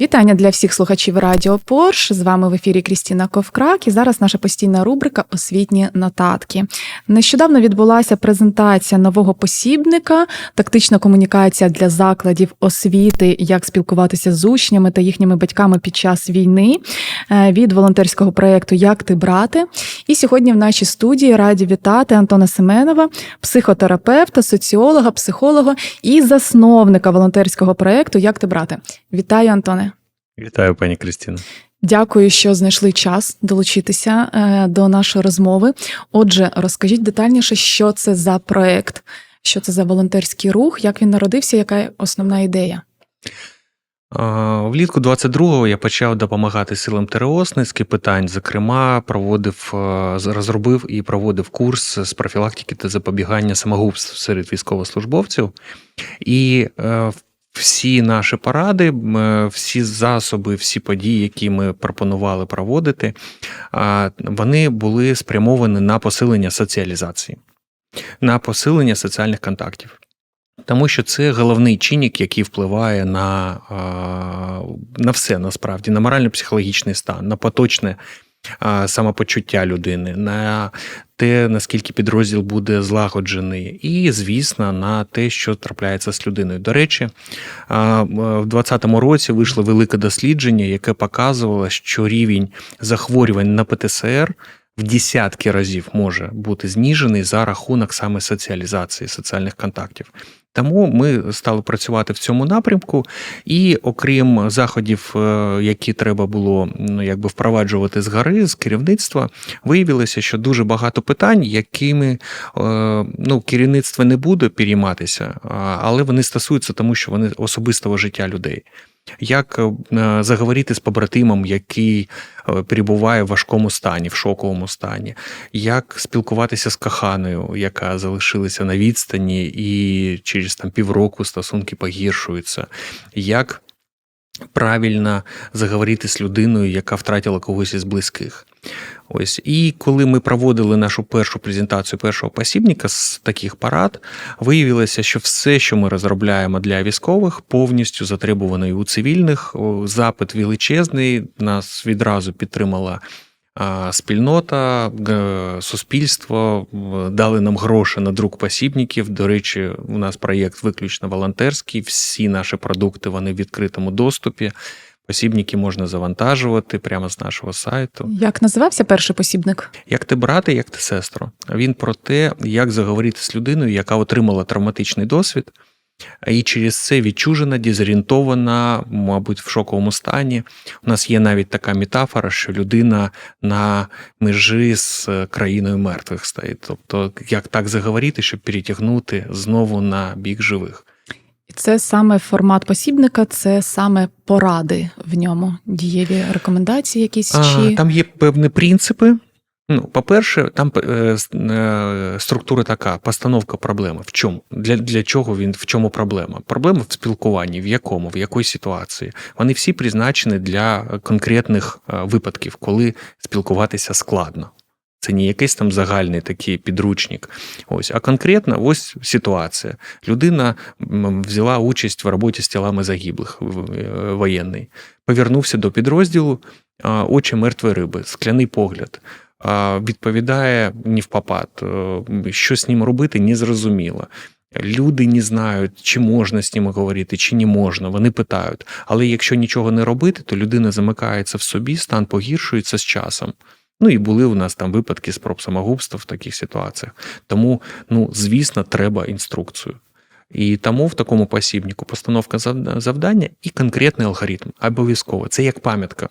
Вітання для всіх слухачів Радіо Порш. З вами в ефірі Крістіна Ковкрак. І зараз наша постійна рубрика Освітні нотатки. Нещодавно відбулася презентація нового посібника, тактична комунікація для закладів освіти, як спілкуватися з учнями та їхніми батьками під час війни е, від волонтерського проєкту Як ти брати. І сьогодні в нашій студії раді вітати Антона Семенова, психотерапевта, соціолога, психолога і засновника волонтерського проєкту Як ти брати. Вітаю, Антоне. Вітаю, пані Кристина. Дякую, що знайшли час долучитися е, до нашої розмови. Отже, розкажіть детальніше, що це за проект, що це за волонтерський рух, як він народився, яка основна ідея? Влітку 22-го я почав допомагати силам ТРО з низки питань. Зокрема, проводив, е, розробив і проводив курс з профілактики та запобігання самогубств серед військовослужбовців. І е, всі наші поради, е, всі засоби, всі події, які ми пропонували проводити, вони були спрямовані на посилення соціалізації, на посилення соціальних контактів. Тому що це головний чинник, який впливає на, на все насправді, на морально-психологічний стан, на поточне самопочуття людини, на те, наскільки підрозділ буде злагоджений, і, звісно, на те, що трапляється з людиною. До речі, в 2020 році вийшло велике дослідження, яке показувало, що рівень захворювань на ПТСР в десятки разів може бути зніжений за рахунок саме соціалізації соціальних контактів. Тому ми стали працювати в цьому напрямку, і окрім заходів, е, які треба було ну, якби впроваджувати з гори, з керівництва, виявилося, що дуже багато питань, якими е, ну, керівництво не буде перейматися, але вони стосуються тому, що вони особистого життя людей. Як е, заговорити з побратимом, який е, перебуває в важкому стані, в шоковому стані, як спілкуватися з коханою, яка залишилася на відстані, і через там півроку стосунки погіршуються, як правильно заговорити з людиною, яка втратила когось із близьких. Ось і коли ми проводили нашу першу презентацію першого посібника з таких парад, виявилося, що все, що ми розробляємо для військових, повністю затребувано у цивільних. Запит величезний. Нас відразу підтримала спільнота, суспільство, дали нам гроші на друк посібників. До речі, у нас проєкт виключно волонтерський. Всі наші продукти вони в відкритому доступі. Посібники можна завантажувати прямо з нашого сайту. Як називався перший посібник? Як ти брати, як ти сестру. Він про те, як заговорити з людиною, яка отримала травматичний досвід, і через це відчужена, дезорієнтована, мабуть, в шоковому стані. У нас є навіть така метафора, що людина на межі з країною мертвих стоїть. Тобто, як так заговорити, щоб перетягнути знову на бік живих. Це саме формат посібника, це саме поради в ньому, дієві рекомендації якісь А, чи Там є певні принципи. Ну, по-перше, там е, е, структура така: постановка проблеми. В чому? Для, для чого він в чому проблема? Проблема в спілкуванні, в якому, в якій ситуації. Вони всі призначені для конкретних е, випадків, коли спілкуватися складно. Це не якийсь там загальний такий підручник. Ось, а конкретно ось ситуація. Людина взяла участь в роботі з тілами загиблих воєнний. Повернувся до підрозділу, очі мертвої риби, скляний погляд. Відповідає не в попад. Е, Що з ним робити, не зрозуміло. Люди не знають, чи можна з ними говорити, чи не можна. Вони питають. Але якщо нічого не робити, то людина замикається в собі, стан погіршується з часом. Ну і були у нас там випадки спроб самогубства в таких ситуаціях. Тому, ну, звісно, треба інструкцію. І тому в такому посібнику постановка завдання і конкретний алгоритм. Обов'язково. Це як пам'ятка.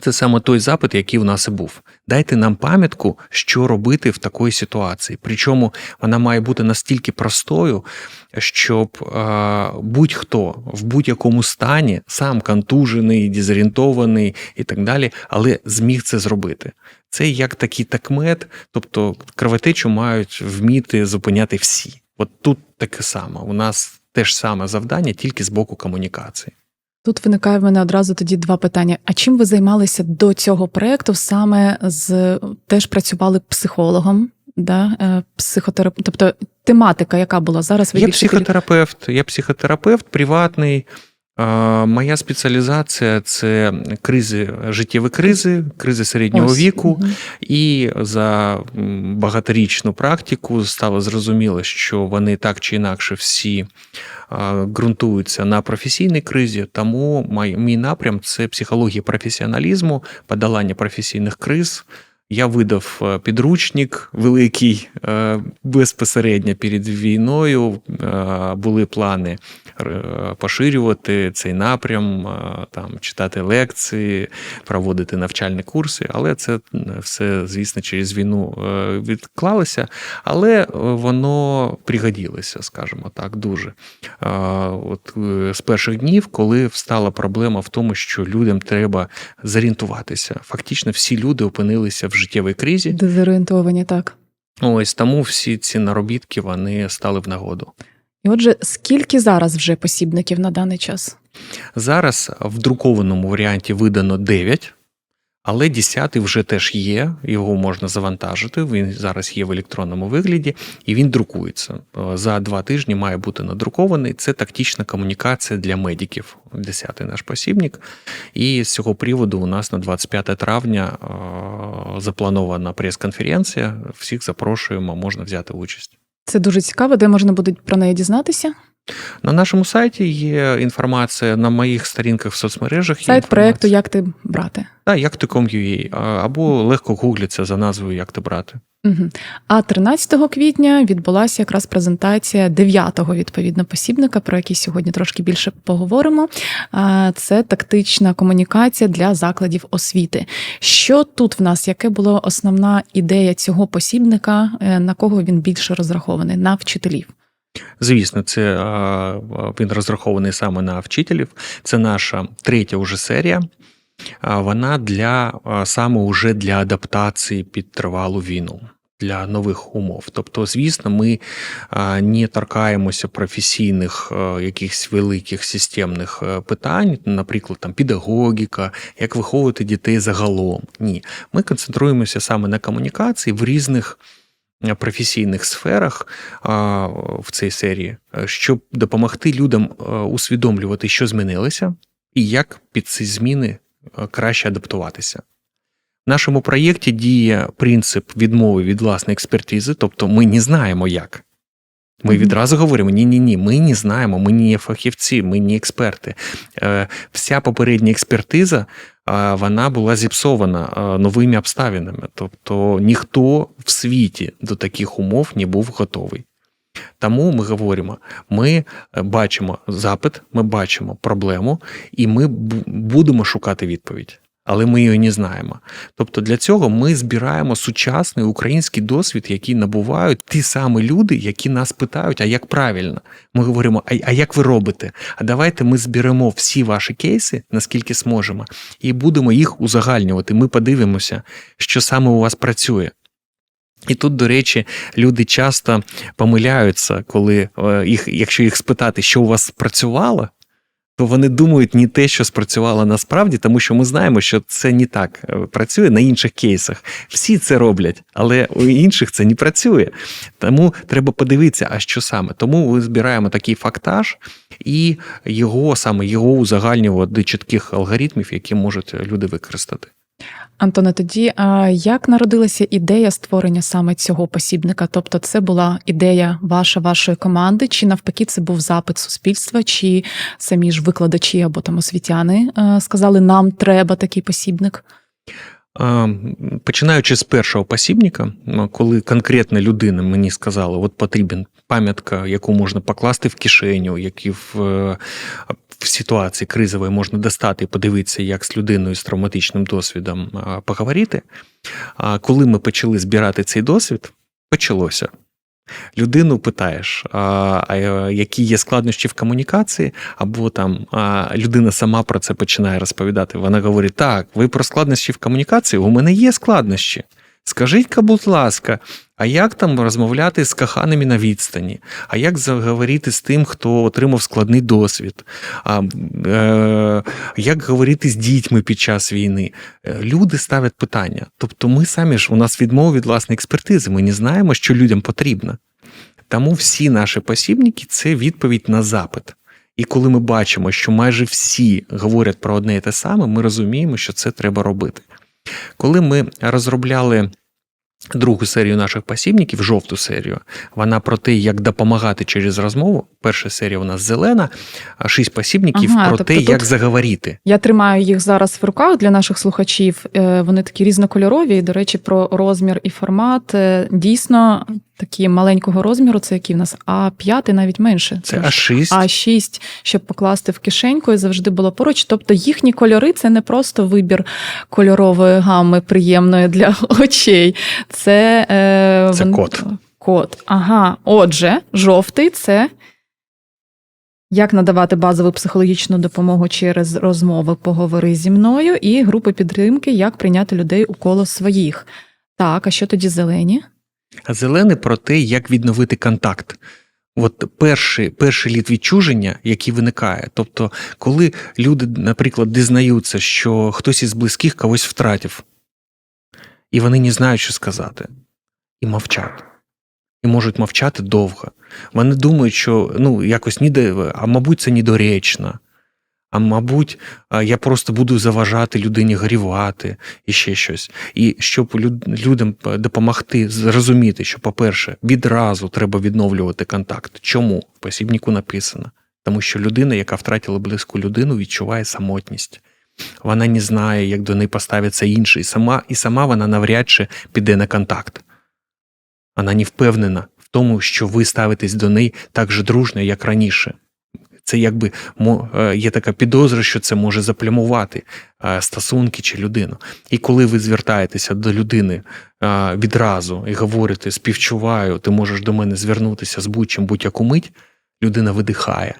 Це саме той запит, який у нас і був. Дайте нам пам'ятку, що робити в такій ситуації. Причому вона має бути настільки простою, щоб е, будь-хто в будь-якому стані, сам контужений, дезорієнтований і так далі, але зміг це зробити. Це як такий такмет, тобто кровотечу мають вміти зупиняти всі. От тут таке саме. У нас те ж саме завдання, тільки з боку комунікації. Тут виникає в мене одразу тоді два питання. А чим ви займалися до цього проекту? Саме з теж працювали психологом, да? е, психотерап... тобто тематика, яка була зараз ви Я більше психотерапевт, я психотерапевт приватний. Моя спеціалізація це кризи, життєві кризи, кризи середнього Ось, віку. мгм. І за багаторічну практику стало зрозуміло, що вони так чи інакше всі ґрунтуються на професійній кризі. Тому мій напрям це психологія професіоналізму, подолання професійних криз. Я видав е, підручник великий е, безпосередньо перед війною. Е, Були плани поширювати цей напрям, там читати лекції, проводити навчальні курси, але це все, звісно, через війну відклалося, але воно пригодилося, скажімо так, дуже. От з перших днів, коли встала проблема в тому, що людям треба зорієнтуватися. Фактично, всі люди опинилися в життєвій кризі. Дезорієнтовані, так. Ось тому всі ці наробітки вони стали в нагоду. І отже, скільки зараз вже посібників на даний час? Зараз в друкованому варіанті видано 9, але 10 вже теж є. Його можна завантажити. Він зараз є в електронному вигляді і він друкується. Е, За два тижні має бути надрукований. Це тактична комунікація для медиків. 10-й наш посібник. І з цього приводу у нас на 25 травня е, запланована прес-конференція. Всіх запрошуємо, можна взяти участь. Це дуже цікаво, де можна буде про неї дізнатися. На нашому сайті є інформація на моїх сторінках в соцмережах. Сайт інформація. Як ти брати. Так, як а, або легко гуглиться за назвою Як ти брати. Угу. А 13 квітня відбулася якраз презентація 9-го відповідно посібника, про який сьогодні трошки більше поговоримо. Це тактична комунікація для закладів освіти. Що тут в нас? Яке була основна ідея цього посібника? е, На кого він більше розрахований? На вчителів. Звісно, це він розрахований саме на вчителів. Це наша третя уже серія. Вона для саме уже для адаптації під тривалу війну. Для нових умов. Тобто, звісно, ми не торкаємося професійних якихось великих системних е, питань, наприклад, там педагогіка, як виховувати дітей загалом. Ні, ми концентруємося саме на комунікації в різних е, професійних сферах в цій серії, щоб допомогти людям е, усвідомлювати, що змінилося, і як під ці зміни е, краще адаптуватися. В нашому проєкті діє принцип відмови від власної експертизи, тобто ми не знаємо як. Ми відразу говоримо: ні, ні, ні, ми не знаємо, ми не фахівці, ми не експерти. Е, Вся попередня експертиза вона була зіпсована новими обставинами. Тобто ніхто в світі до таких умов не був готовий. Тому ми говоримо: ми е, бачимо запит, ми бачимо проблему, і ми будемо шукати відповідь. Але ми її не знаємо. Тобто для цього ми збираємо сучасний український досвід, який набувають ті самі люди, які нас питають, а як правильно. Ми говоримо, а, а як ви робите? А давайте ми зберемо всі ваші кейси, наскільки зможемо, і будемо їх узагальнювати. Ми подивимося, що саме у вас працює. І тут, до речі, люди часто помиляються, коли е, їх, якщо їх спитати, що у вас спрацювало, то вони думають не те, що спрацювало насправді, тому що ми знаємо, що це не так е, працює на інших кейсах. Всі це роблять, але у інших це не працює. Тому треба подивитися, а що саме. Тому ми збираємо такий фактаж і його саме його узагальнювати до чітких алгоритмів, які можуть люди використати. Антоне, тоді а як народилася ідея створення саме цього посібника? Тобто, це була ідея ваша, вашої команди, чи навпаки, це був запит суспільства, чи самі ж викладачі або там освітяни е, сказали, нам треба такий посібник? Починаючи з першого посібника, коли конкретна людина мені сказала, от потрібен пам'ятка, яку можна покласти в кишеню, які в, е, в ситуації кризової можна достати і подивитися, як з людиною з травматичним досвідом поговорити. А коли ми почали збирати цей досвід, почалося. Людину питаєш, які є складнощі в комунікації, або там людина сама про це починає розповідати. Вона говорить: так, ви про складнощі в комунікації? У мене є складнощі. Скажіть, будь ласка, а як там розмовляти з коханими на відстані? А як заговорити з тим, хто отримав складний досвід? А, е, Як говорити з дітьми під час війни? Е, Люди ставлять питання. Тобто, ми самі ж у нас відмова від власної експертизи. Ми не знаємо, що людям потрібно. Тому всі наші посібники це відповідь на запит. І коли ми бачимо, що майже всі говорять про одне і те саме, ми розуміємо, що це треба робити. Коли ми розробляли другу серію наших посібників, жовту серію, вона про те, як допомагати через розмову. Перша серія у нас зелена, а шість посібників Ага, про тобто те, як заговорити. Я тримаю їх зараз в руках для наших слухачів. Е, Вони такі різнокольорові. І, до речі, про розмір і формат е, дійсно такі маленького розміру. Це які в нас А5 навіть менше. Це. А6. А6, щоб покласти в кишеньку і завжди було поруч. Тобто їхні кольори це не просто вибір кольорової гами приємної для очей. Це, е, Це вон- код. Код. Ага. Отже, жовтий це. Як надавати базову психологічну допомогу через розмови поговори зі мною і групи підтримки, як прийняти людей у коло своїх. Так, а що тоді зелені? А зелений про те, як відновити контакт. От перший, перший лід відчуження, який виникає. Тобто, коли люди, наприклад, дізнаються, що хтось із близьких когось втратив, і вони не знають, що сказати, і мовчать. І можуть мовчати довго. Вони думають, що ну, якось ніде, а мабуть, це недоречно. А мабуть, я просто буду заважати людині горівати і ще щось. І щоб люд- людям допомогти зрозуміти, що, по-перше, відразу треба відновлювати контакт. Чому? В посібнику написано. Тому що людина, яка втратила близьку людину, відчуває самотність. Вона не знає, як до неї поставиться інший. Сама, і сама вона навряд чи піде на контакт. Вона не впевнена в тому, що ви ставитесь до неї так же дружно, як раніше. Це якби е, є така підозра, що це може заплямувати е, стосунки чи людину. І коли ви звертаєтеся до людини е, відразу і говорите співчуваю, ти можеш до мене звернутися з будь-чим будь-яку мить, людина видихає,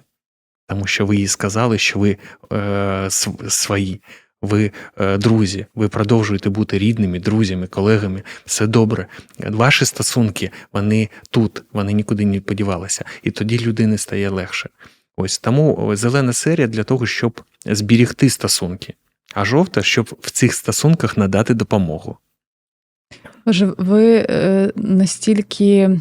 тому що ви їй сказали, що ви е, свої, ви е, друзі, ви продовжуєте бути рідними, друзями, колегами. Все добре. Ваші стосунки, вони тут, вони нікуди не подівалися. І тоді людині стає легше. Ось тому зелена серія для того, щоб зберігти стосунки, а жовта, щоб в цих стосунках надати допомогу. Боже, ви е, настільки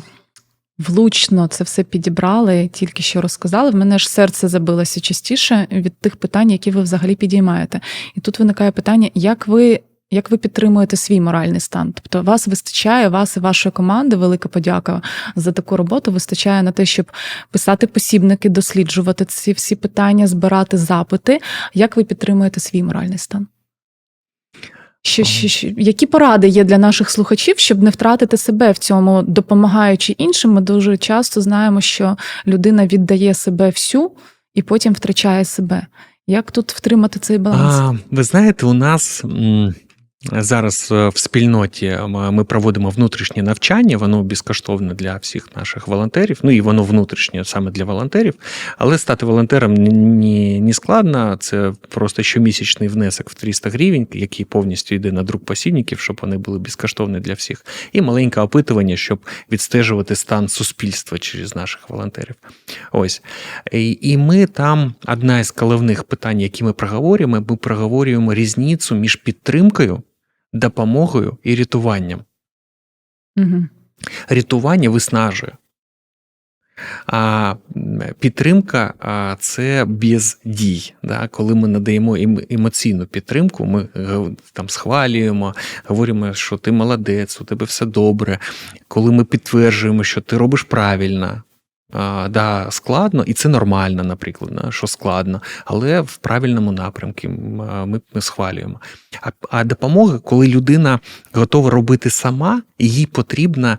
влучно це все підібрали, тільки що розказали. В мене ж серце забилося частіше від тих питань, які ви взагалі підіймаєте. І тут виникає питання, як ви. Як ви підтримуєте свій моральний стан? Тобто вас вистачає, вас і вашої команди, велика подяка за таку роботу. Вистачає на те, щоб писати посібники, досліджувати ці всі питання, збирати запити. Як ви підтримуєте свій моральний стан? Що, що, що, які поради є для наших слухачів, щоб не втратити себе в цьому, допомагаючи іншим? Ми дуже часто знаємо, що людина віддає себе всю і потім втрачає себе. Як тут втримати цей баланс? А, ви знаєте, у нас м, зараз е, в спільноті ми проводимо внутрішнє навчання, воно безкоштовне для всіх наших волонтерів. Ну і воно внутрішнє саме для волонтерів. Але стати волонтером не складно. Це просто щомісячний внесок в 300 гривень, який повністю йде на друк посібників, щоб вони були безкоштовні для всіх. І маленьке опитування, щоб відстежувати стан суспільства через наших волонтерів. Ось. І ми там одна із головних питань, які ми проговорюємо, ми проговорюємо різницю між підтримкою, допомогою і рятуванням. Угу. Рятування виснажує. А підтримка це без дій. Да? Коли ми надаємо ем- емоційну підтримку, ми там схвалюємо, говоримо, що ти молодець, у тебе все добре. Коли ми підтверджуємо, що ти робиш правильно. Да, складно, і це нормально, наприклад, що складно, але в правильному напрямку ми, ми схвалюємо. А, а допомога, коли людина готова робити сама, і їй потрібна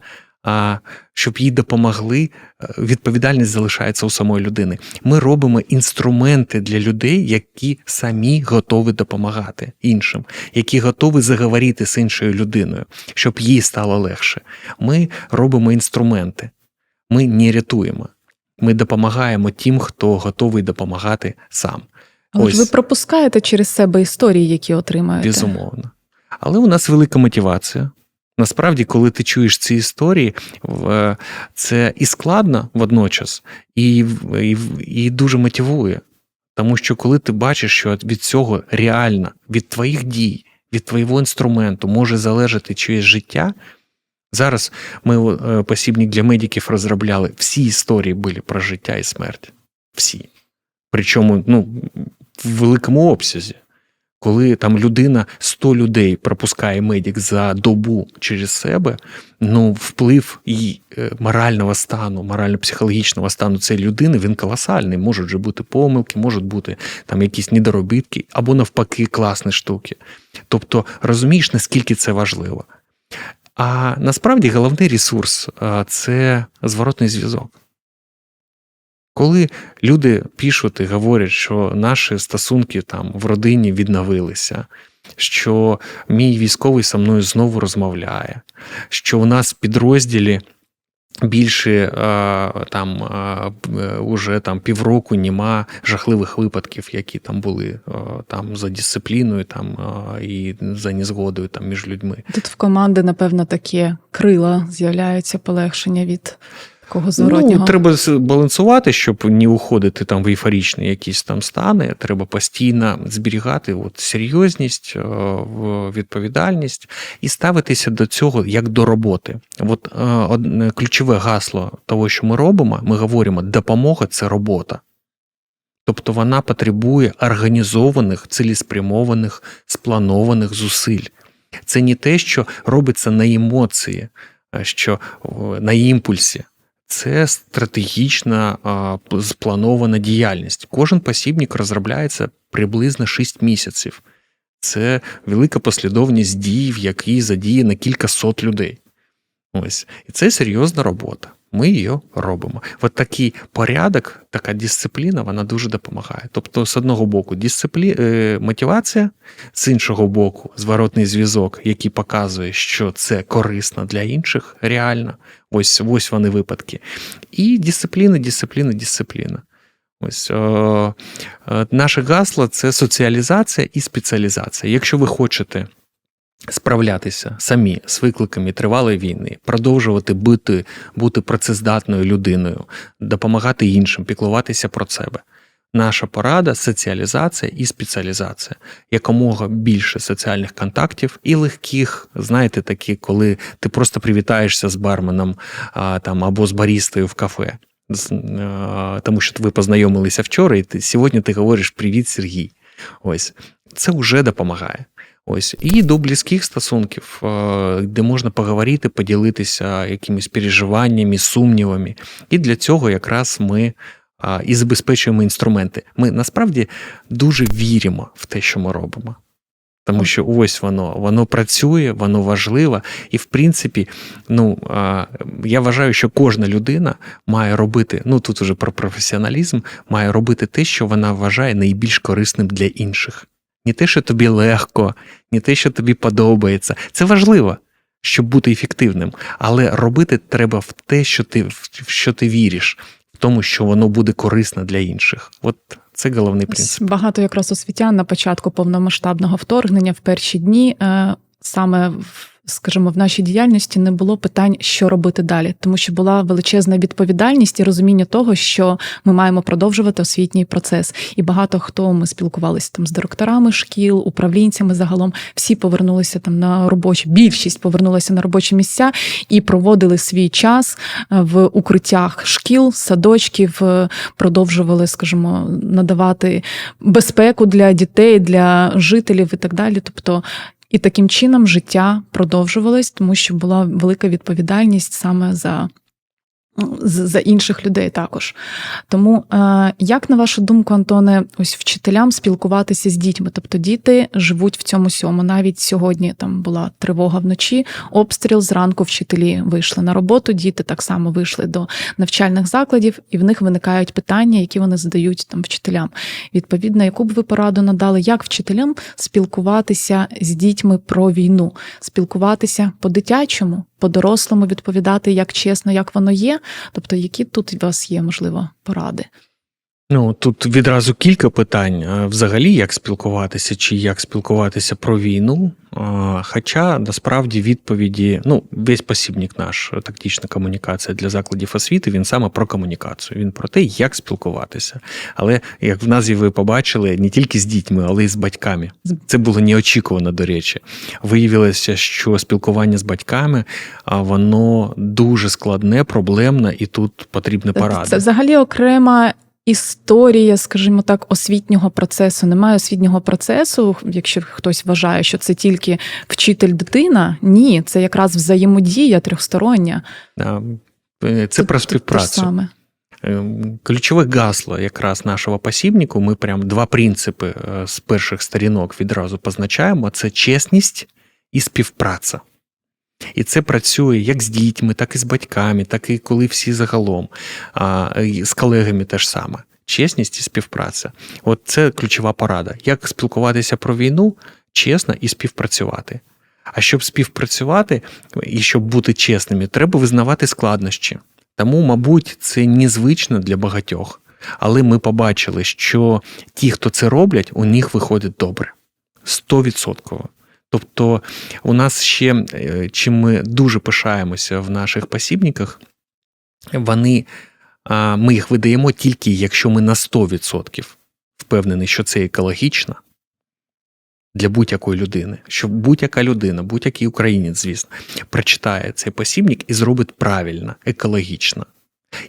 щоб їй допомогли, е, відповідальність залишається у самої людини. Ми робимо інструменти для людей, які самі готові допомагати іншим, які готові заговорити з іншою людиною, щоб їй стало легше. Ми робимо інструменти, ми не рятуємо. Ми допомагаємо тим, хто готовий допомагати сам. Але ж ви пропускаєте через себе історії, які отримаєте. Безумовно. Але у нас велика мотивація. Насправді, коли ти чуєш ці історії, це і складно водночас, і, і, і дуже мотивує. Тому що коли ти бачиш, що від цього реально, від твоїх дій, від твого інструменту може залежати чиєсь життя. Зараз ми е, посібник для медиків розробляли. Всі історії були про життя і смерть. Всі. Причому ну, в великому обсязі. Коли там людина 100 людей пропускає медик за добу через себе, ну вплив і е, морального стану, морально-психологічного стану цієї людини він колосальний. Можуть же бути помилки, можуть бути там якісь недоробітки, або навпаки, класні штуки. Тобто розумієш, наскільки це важливо. А насправді головний ресурс це зворотний зв'язок. Коли люди пишуть і говорять, що наші стосунки там в родині відновилися, що мій військовий со мною знову розмовляє, що у нас в підрозділі більше е, там е, уже там півроку нема жахливих випадків, які там були е, там за дисципліною, там е, і за незгодою там між людьми. Тут в команди, напевно, такі крила з'являються полегшення від такого зворотнього. Ну, треба балансувати, щоб не уходити там в ейфорічні якісь там стани. Треба постійно зберігати от, серйозність, е, відповідальність і ставитися до цього як до роботи. От е, одне ключове гасло того, що ми робимо, ми говоримо, допомога це робота. Тобто вона потребує організованих, цілеспрямованих, спланованих зусиль. Це не те, що робиться на емоції, що на імпульсі. Це стратегічна спланована діяльність. Кожен посібник розробляється приблизно 6 місяців. Це велика послідовність дій, в якій задіяно кілька сот людей. Ось. І це серйозна робота. Ми її робимо. От такий порядок, така дисципліна, вона дуже допомагає. Тобто, з одного боку, дисциплі... е, мотивація, з іншого боку, зворотний зв'язок, який показує, що це корисно для інших, реально. Ось ось вони випадки. І дисципліна, дисципліна, дисципліна. Ось е, е, наше гасло це соціалізація і спеціалізація. Якщо ви хочете справлятися самі з викликами тривалої війни, продовжувати бути, бути працездатною людиною, допомагати іншим, піклуватися про себе. Наша порада соціалізація і спеціалізація. Якомога більше соціальних контактів і легких, знаєте, такі, коли ти просто привітаєшся з барменом а, там, або з барістою в кафе. А, Тому що ви познайомилися вчора, і ти, сьогодні ти говориш Привіт, Сергій. Ось це вже допомагає. Ось і до близьких стосунків, е, де можна поговорити, поділитися якимись переживаннями, сумнівами. І для цього якраз ми і забезпечуємо інструменти. Ми насправді дуже віримо в те, що ми робимо. Тому що ось воно, воно працює, воно важливо, і в принципі, ну я вважаю, що кожна людина має робити, ну тут уже про професіоналізм, має робити те, що вона вважає найбільш корисним для інших. Не те, що тобі легко, не те, що тобі подобається. Це важливо, щоб бути ефективним. Але робити треба в те, що ти, в що ти віриш, в тому, що воно буде корисно для інших. От це головний принцип. Багато якраз освітян на початку повномасштабного вторгнення в перші дні е, саме в. Скажімо, в нашій діяльності не було питань, що робити далі, тому що була величезна відповідальність і розуміння того, що ми маємо продовжувати освітній процес. І багато хто ми спілкувалися там з директорами шкіл, управлінцями загалом. Всі повернулися там на робочі, більшість повернулася на робочі місця і проводили свій час е, в укриттях шкіл, садочків, е, продовжували, скажімо, надавати безпеку для дітей, для жителів і так далі. Тобто, і таким чином життя продовжувалось, тому що була велика відповідальність саме за. За інших людей також. Тому, е, як на вашу думку, Антоне, ось вчителям спілкуватися з дітьми? Тобто діти живуть в цьому сьому. Навіть сьогодні там була тривога вночі, обстріл зранку вчителі вийшли на роботу, діти так само вийшли до навчальних закладів, і в них виникають питання, які вони задають там вчителям. Відповідно, яку б ви пораду надали, як вчителям спілкуватися з дітьми про війну, спілкуватися по-дитячому, по-дорослому відповідати як чесно, як воно є. Тобто, які тут у вас є, можливо, поради? Ну тут відразу кілька питань. Взагалі, як спілкуватися, чи як спілкуватися про війну. Хоча насправді відповіді, ну, весь посібник наш тактична комунікація для закладів освіти, він саме про комунікацію. Він про те, як спілкуватися. Але як в назві ви побачили, не тільки з дітьми, але й з батьками. Це було неочікувано, до речі. Виявилося, що спілкування з батьками воно дуже складне, проблемне, і тут потрібна порада. Це взагалі окрема історія, скажімо так, освітнього процесу. Немає освітнього процесу, якщо хтось вважає, що це тільки вчитель-дитина. Ні, це якраз взаємодія трьохстороння. Е, Це про співпрацю. Ем, Ключове гасло якраз нашого посібнику. Ми прям два принципи е, з перших сторінок відразу позначаємо: це чесність і співпраця. І це працює як з дітьми, так і з батьками, так і коли всі загалом, а, з колегами теж саме. Чесність і співпраця. От це ключова порада. Як спілкуватися про війну чесно і співпрацювати. А щоб співпрацювати і щоб бути чесними, треба визнавати складнощі. Тому, мабуть, це незвично для багатьох. Але ми побачили, що ті, хто це роблять, у них виходить добре. Стовідсотково. Тобто, у нас ще, е, чим ми дуже пишаємося в наших посібниках, вони, ми їх видаємо тільки, якщо ми на 100% впевнені, що це екологічно для будь-якої людини. Що будь-яка людина, будь-який українець, звісно, прочитає цей посібник і зробить правильно, екологічно,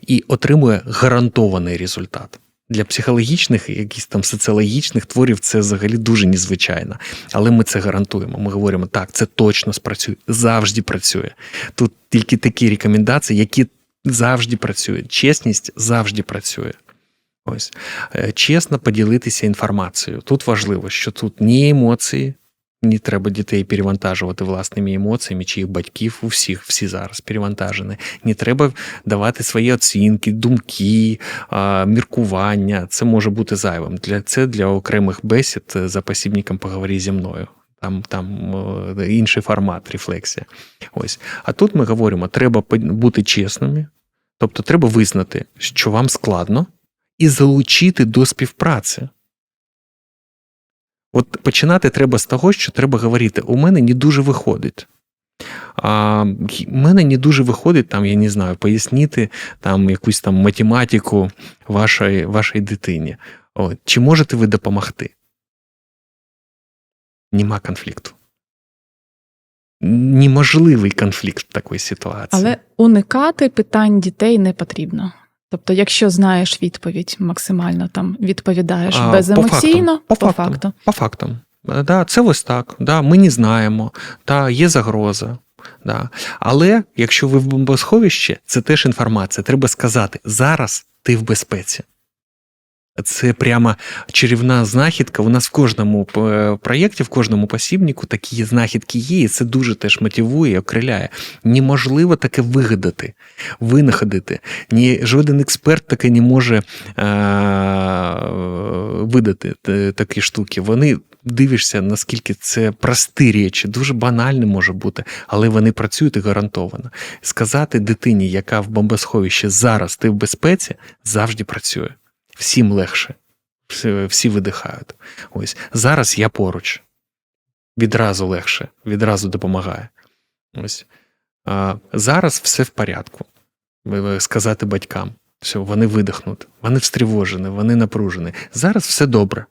і отримує гарантований результат. Для психологічних і якихось там соціологічних творів це взагалі дуже незвичайно. Але ми це гарантуємо. Ми говоримо, так, це точно спрацює, завжди працює. Тут тільки такі рекомендації, які завжди працюють. Чесність завжди працює. Ось Е, чесно поділитися інформацією. Тут важливо, що тут ні емоції, не треба дітей перевантажувати власними емоціями чи їх батьків. У всіх всі зараз перевантажені. Не треба давати свої оцінки, думки, міркування. Це може бути зайвим. Для це для окремих бесід за посібником поговори зі мною. Там, там е, інший формат, рефлексія. Ось. А тут ми говоримо: треба бути чесними, тобто треба визнати, що вам складно, і залучити до співпраці. От починати треба з того, що треба говорити: у мене не дуже виходить. А, мене не дуже виходить, там, я не знаю, пояснити там, якусь там математику вашої, вашій дитині. От. Чи можете ви допомогти? Нема конфлікту. Неможливий конфлікт в такій ситуації. Але уникати питань дітей не потрібно. Тобто, якщо знаєш відповідь, максимально там відповідаєш А, беземоційно, по по фактам, факту. По фактам. Да, це ось так. Да, ми не знаємо, та є загроза. Да. Але якщо ви в бомбосховищі, це теж інформація. Треба сказати: зараз ти в безпеці. Це прямо чарівна знахідка. У нас в кожному е, проєкті, в кожному посібнику такі знахідки є, і це дуже теж мотивує, окриляє. Неможливо таке вигадати, винаходити. Ні, жоден експерт таке не може е- видати такі штуки. Вони дивишся, наскільки це прості речі, дуже банальне може бути, але вони працюють і гарантовано. Сказати дитині, яка в бомбосховищі зараз ти в безпеці, завжди працює. Всім легше, всі, всі видихають. Ось зараз я поруч. Відразу легше, відразу допомагає. Ось. А, зараз все в порядку. Сказати батькам. Все, вони видихнуть, вони встривожені, вони напружені. Зараз все добре.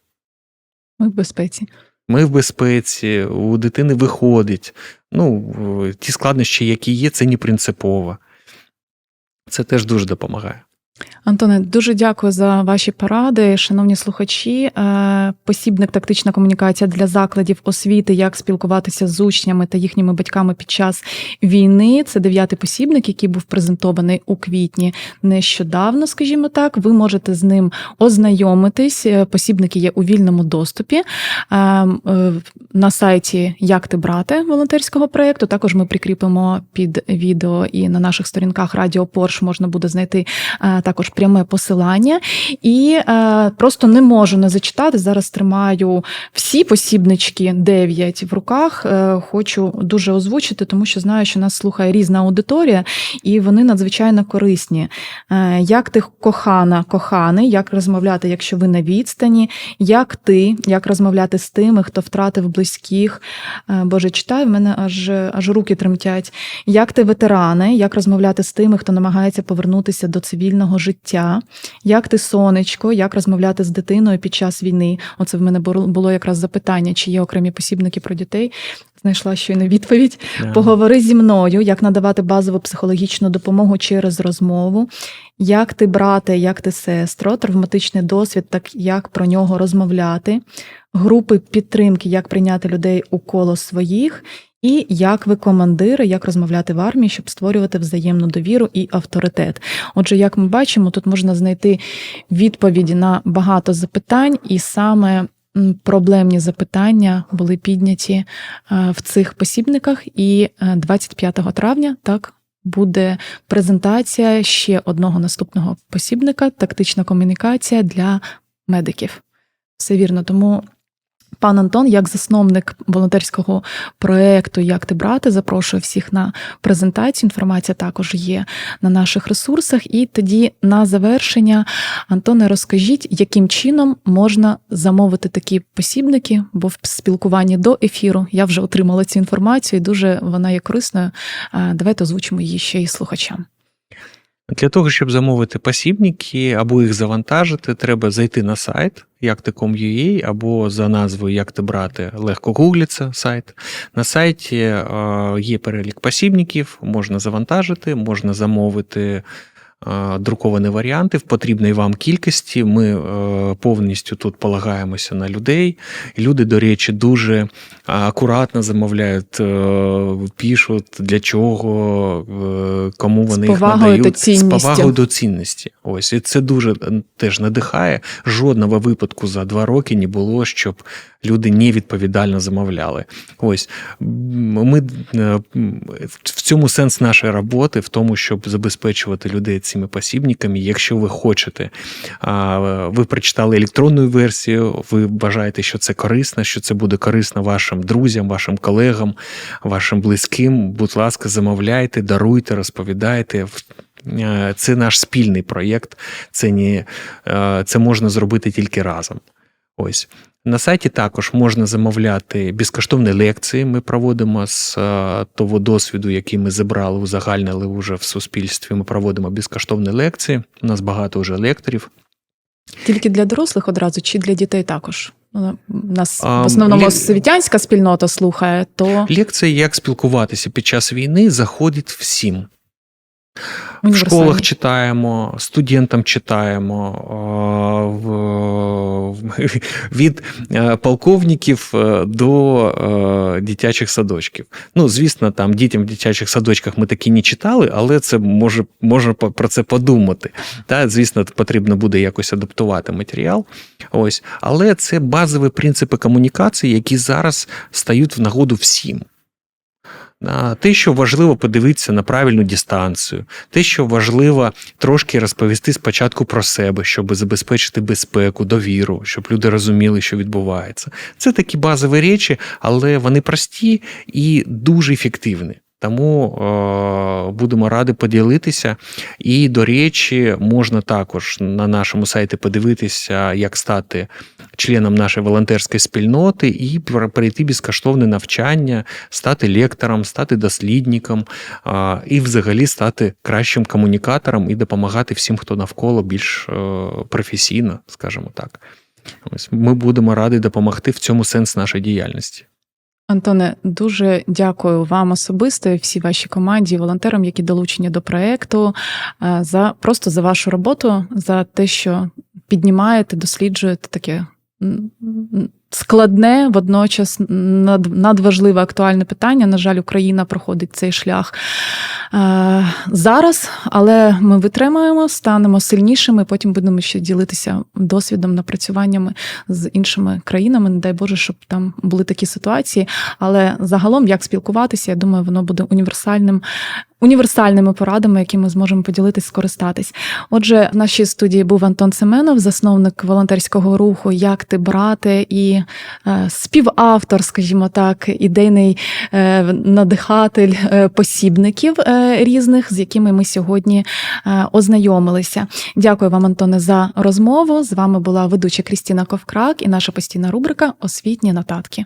Ми в безпеці. Ми в безпеці, у дитини виходить. Ну, ті складнощі, які є, це не принципово. Це теж дуже допомагає. Антоне, дуже дякую за ваші поради. Шановні слухачі, е, посібник тактична комунікація для закладів освіти, як спілкуватися з учнями та їхніми батьками під час війни. Це дев'ятий посібник, який був презентований у квітні нещодавно, скажімо так. Ви можете з ним ознайомитись. Е, Посібники є у вільному доступі Е, на сайті Як ти брати волонтерського проєкту. Також ми прикріпимо під відео і на наших сторінках Радіо Порш можна буде знайти е, також пряме посилання. І е, просто не можу не зачитати. Зараз тримаю всі посібнички 9 в руках. Е, хочу дуже озвучити, тому що знаю, що нас слухає різна аудиторія, і вони надзвичайно корисні. Е, як ти кохана, коханий, як розмовляти, якщо ви на відстані, як ти, як розмовляти з тими, хто втратив близьких. Е, Боже, читаю, в мене аж, аж руки тремтять. Як ти ветерани, як розмовляти з тими, хто намагається повернутися до цивільного життя, як ти сонечко, як розмовляти з дитиною під час війни. Оце в мене було якраз запитання, чи є окремі посібники про дітей. Знайшла щойно відповідь. Да. Поговори зі мною, як надавати базову психологічну допомогу через розмову, як ти брате, як ти сестро, травматичний досвід, так як про нього розмовляти, групи підтримки, як прийняти людей у коло своїх, і як ви командири, як розмовляти в армії, щоб створювати взаємну довіру і авторитет. Отже, як ми бачимо, тут можна знайти відповіді на багато запитань, і саме проблемні запитання були підняті е, в цих посібниках. І е, 25 травня так буде презентація ще одного наступного посібника тактична комунікація для медиків. Все вірно. Тому пан Антон, як засновник волонтерського проекту Як ти брати, запрошую всіх на презентацію. Інформація також є на наших ресурсах. І тоді на завершення, Антоне, розкажіть, яким чином можна замовити такі посібники, бо в спілкуванні до ефіру я вже отримала цю інформацію, і дуже вона є корисною. Давайте озвучимо її ще і слухачам. Для того, щоб замовити посібники або їх завантажити, треба зайти на сайт якти.com.ua або за назвою Як ти брати легко гуглиться сайт. На сайті е, є перелік посібників, можна завантажити, можна замовити друковані варіанти в потрібній вам кількості. Ми е, повністю тут полагаємося на людей. Люди, до речі, дуже акуратно замовляють, е, пишуть для чого, е, кому вони їх надають з повагою до цінності. Ось і це дуже е, теж надихає. Жодного випадку за два роки не було, щоб люди невідповідально замовляли. Ось ми е, в цьому сенс нашої роботи, в тому, щоб забезпечувати людей цими посібниками. Якщо ви хочете, ви прочитали електронну версію, ви вважаєте, що це корисно, що це буде корисно вашим друзям, вашим колегам, вашим близьким. Будь ласка, замовляйте, даруйте, розповідайте. Е, Це наш спільний проєкт. Це не це можна зробити тільки разом. Ось на сайті також можна замовляти безкоштовні лекції. Ми проводимо з е, того досвіду, який ми зібрали, узагальнили вже в суспільстві. Ми проводимо безкоштовні лекції. У нас багато вже лекторів. Тільки для дорослих одразу чи для дітей також? Ну, Нас в основному лі- освітянська спільнота слухає, то Лекції, як спілкуватися під час війни, заходить всім. В школах читаємо, студентам читаємо е, від е, полковників е, до дитячих садочків. Ну, звісно, там дітям в дитячих садочках ми такі не читали, але це може, може по- про це подумати. Та, звісно, потрібно буде якось адаптувати матеріал. Ось. Але це базові принципи комунікації, які зараз стають в нагоду всім. Те, що важливо подивитися на правильну дистанцію, те, що важливо трошки розповісти спочатку про себе, щоб забезпечити безпеку, довіру, щоб люди розуміли, що відбувається. Це такі базові речі, але вони прості і дуже ефективні. Тому е, будемо раді поділитися. І, до речі, можна також на нашому сайті подивитися, як стати членом нашої волонтерської спільноти і перейти безкоштовне навчання, стати лектором, стати дослідником а, і взагалі стати кращим комунікатором і допомагати всім, хто навколо більш е, професійно, скажімо так. Ось ми будемо раді допомогти в цьому сенс нашої діяльності. Антоне, дуже дякую вам особисто і всій вашій команді, волонтерам, які долучені до проекту, е, за просто за вашу роботу, за те, що піднімаєте, досліджуєте таке складне, водночас надважливе актуальне питання. На жаль, Україна проходить цей шлях е, зараз, але ми витримаємо, станемо сильнішими. Потім будемо ще ділитися досвідом, напрацюваннями з іншими країнами. Не дай Боже, щоб там були такі ситуації. Але загалом, як спілкуватися, я думаю, воно буде універсальним. Універсальними порадами, які ми зможемо поділитись, скористатись. Отже, в нашій студії був Антон Семенов, засновник волонтерського руху Як ти брати і е, співавтор, скажімо так, ідейний е, надихатель е, посібників різних, з якими ми сьогодні ознайомилися. Дякую вам, Антоне, за розмову. З вами була ведуча Крістіна Ковкрак і наша постійна рубрика Освітні нотатки.